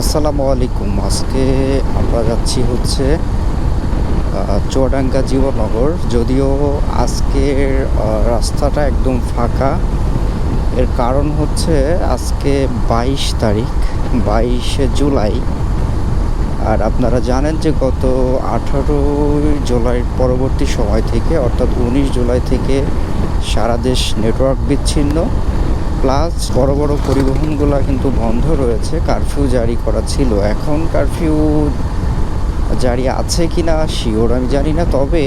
আসসালামু আলাইকুম। আজকে আমরা যাচ্ছি হচ্ছে চুয়াডাঙ্গা জীবননগর যদিও আজকের রাস্তাটা একদম ফাঁকা। এর কারণ হচ্ছে আজকে বাইশ তারিখ, বাইশে জুলাই। আর আপনারা জানেন যে গত আঠারোই জুলাই পরবর্তী সময় থেকে, অর্থাৎ উনিশ জুলাই থেকে সারা দেশ নেটওয়ার্ক বিচ্ছিন্ন। প্লাস বড় বড় পরিবহনগুলো কিন্তু বন্ধ রয়েছে কারফিউ জারি করা ছিল। এখন কারফিউ জারি আছে কি না শিওর আমি জানি না, তবে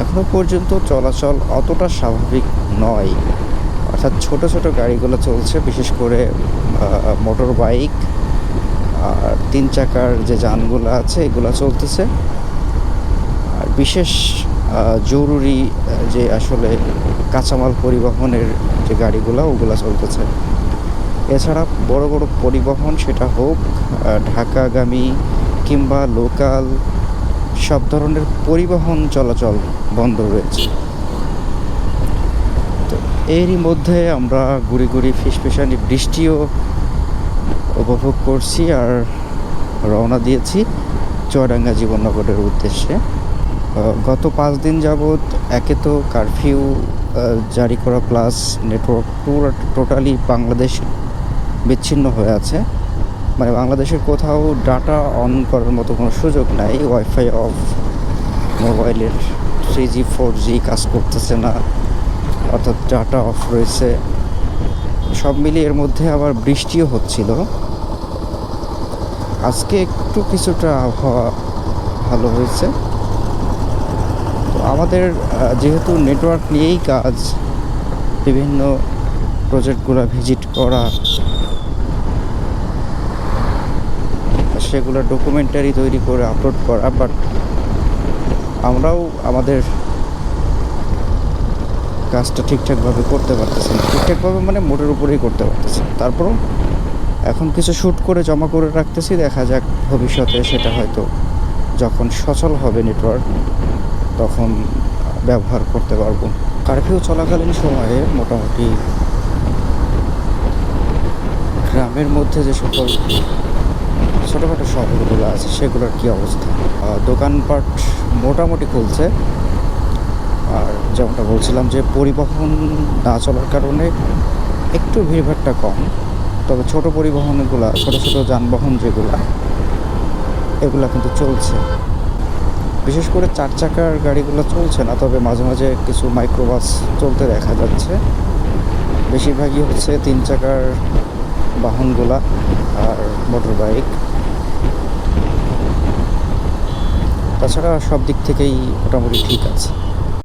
এখনও পর্যন্ত চলাচল অতটা স্বাভাবিক নয়। অর্থাৎ ছোট ছোট গাড়িগুলো চলছে, বিশেষ করে মোটর বাইক আর তিন চাকার যে যানগুলো আছে, এগুলো চলতেছে। আর বিশেষ জরুরি যে আসলে কাঁচামাল পরিবহনের যে গাড়িগুলো, ওগুলো চলতেছে। এছাড়া বড় বড় পরিবহন সেটা হোক ঢাকাগামী কিংবা লোকাল, সব ধরনের পরিবহন চলাচল বন্ধ রয়েছে। তো এরই মধ্যে আমরা ঘুরি ঘুরি ফিসফিসানি বৃষ্টিও উপভোগ করছি আর রওনা দিয়েছি চুয়াডাঙ্গা জীবননগরের উদ্দেশ্যে। গত পাঁচ দিন যাবৎ একে তো কারফিউ জারি করা প্লাস নেটওয়ার্ক পুরো টোটালি বাংলাদেশ বিচ্ছিন্ন হয়ে আছে। মানে বাংলাদেশের কোথাও ডাটা অন করার মতো কোনো সুযোগ নাই। ওয়াইফাই অফ মোবাইলের থ্রি জি ফোর জি কাজ করতেছে না। অর্থাৎ ডাটা অফ রয়েছে। সব মিলিয়ে এর মধ্যে আবার বৃষ্টিও হচ্ছিল। আজকে একটু কিছুটা আবহাওয়া ভালো হয়েছে। আমাদের যেহেতু নেটওয়ার্ক নিয়েই কাজ, বিভিন্ন প্রজেক্টগুলো ভিজিট করা, সেগুলো ডকুমেন্টারি তৈরি করে আপলোড করা বাট আমরাও আমাদের কাজটা ঠিকঠাকভাবে করতে পারতেছি না ঠিকঠাকভাবে মানে মোটের উপরেই করতে পারতেছি। তারপরও এখন কিছু শ্যুট করে জমা করে রাখতেছি, দেখা যাক ভবিষ্যতে সেটা হয়তো যখন সচল হবে নেটওয়ার্ক তখন ব্যবহার করতে পারব। কারফিউ চলাকালীন সময়ে মোটামুটি গ্রামের মধ্যে যে সকল ছোটোখাটো শহরগুলো আছে, সেগুলোর কী অবস্থা? দোকানপাট মোটামুটি খুলছে। আর যেমনটা বলছিলাম যে পরিবহন না চলার কারণে একটু ভিড়ভাড়টা কম। তবে ছোট পরিবহনগুলা, ছোট ছোট যানবাহন যেগুলা, এগুলা কিন্তু চলছে। বিশেষ করে চার চাকার গাড়িগুলো চলছে না, তবে মাঝে মাঝে কিছু মাইক্রোবাস চলতে দেখা যাচ্ছে। বেশিরভাগই হচ্ছে তিন চাকার বাহনগুলা আর মোটর বাইক তাছাড়া সব দিক থেকেই মোটামুটি ঠিক আছে।